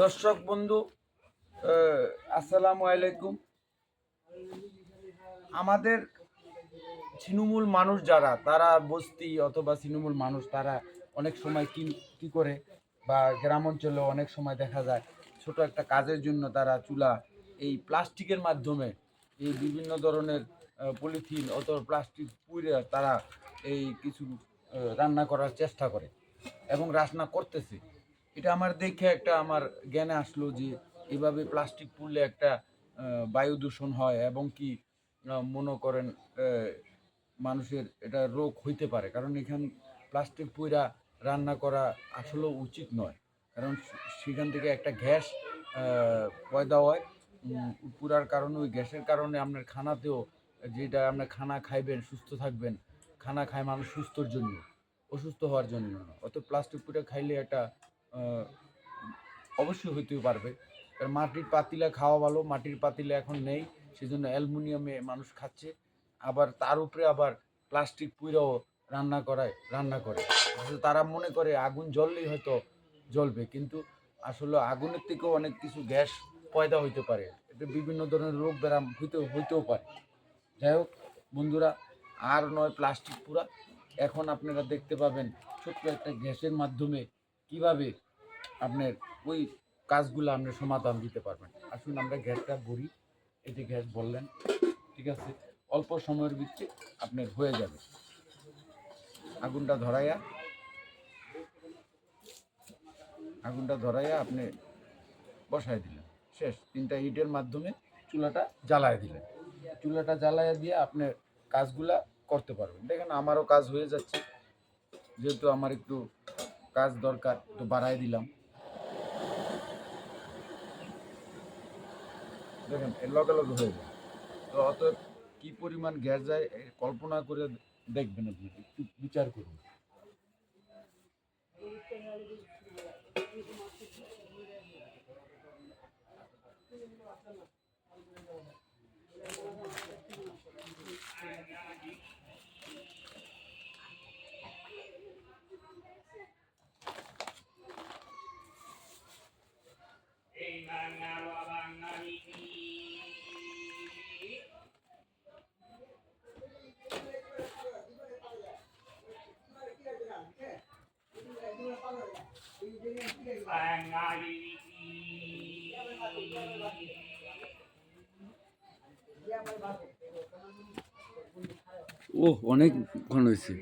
দর্শক বন্ধু আসসালামু আলাইকুম। আমাদের ছিনুমূল মানুষ যারা, তারা বস্তি অথবা ছিনুমূল মানুষ, তারা অনেক সময় কি কি করে? বা গ্রাম অঞ্চলে অনেক সময় দেখা যায়, ছোট একটা কাজের জন্য তারা চুলা, এই প্লাস্টিকের মাধ্যমে, এই বিভিন্ন ধরনের পলিথিন অথবা প্লাস্টিক পুড়ে তারা এই কিছু রান্না করার চেষ্টা করে এবং রান্না করতেছে। এটা আমার দেখে একটা আমার জ্ঞানে আসলো যে এভাবে প্লাস্টিক পুড়লে একটা বায়ু দূষণ হয় এবং কি মনে করেন মানুষের এটা রোগ হইতে পারে। কারণ এখানে প্লাস্টিক পুইরা রান্না করা আসলে উচিত নয়। কারণ সেখান থেকে একটা গ্যাস পয়দা হয়। পুরার কারণে, ওই গ্যাসের কারণে আপনার খানাতেও যেটা আপনার খানা খাইবেন, সুস্থ থাকবেন, খানা খায় মানুষ সুস্থর জন্য, অসুস্থ হওয়ার জন্য অত প্লাস্টিক পুরে খাইলে একটা অবশ্যই হইতেও পারবে। কারণ মাটির পাতিলা খাওয়া ভালো, মাটির পাতিলা এখন নেই, সেজন্য অ্যালুমিনিয়ামে মানুষ খাচ্ছে। আবার তার উপরে আবার প্লাস্টিক পুইরাও রান্না করায়, রান্না করে। তারা মনে করে আগুন জ্বললেই হয়তো জ্বলবে, কিন্তু আসলে আগুনের থেকেও অনেক কিছু গ্যাস পয়দা হইতে পারে। এতে বিভিন্ন ধরনের রোগ ব্যায়াম হইতে, হইতেও পারে। যাই হোক, বন্ধুরা, আর নয় প্লাস্টিক পুরা। এখন আপনারা দেখতে পাবেন ছোট্ট একটা গ্যাসের মাধ্যমে কীভাবে আপনার ওই কাজগুলো আপনি সমাধান দিতে পারবেন? আসুন আমরা গ্যাসটা এই যে গ্যাস বললেন, ঠিক আছে? অল্প সময়ের ভিত্তি আপনার হয়ে যাবে। আগুনটা ধরাইয়া আগুনটা ধরাইয়া আপনি বসাই দিলেন। শেষ, তিনটা ইটের মাধ্যমে চুলাটা জ্বালায় দিলেন। চুলাটা জ্বালায় দিয়ে আপনি কাজগুলা করতে পারবেন। দেখেন, আমারও কাজ হয়ে যাচ্ছে। যেহেতু আমার একটু কাজ দরকার একটু বাড়াই দিলাম। দেখেন, এর লগে লগে হয়ে যায়। তো অত কি পরিমাণ গ্যাস যায় কল্পনা করে দেখবেন আপনি, একটু বিচার করুন। ও অনেক ঘন হয়েছে।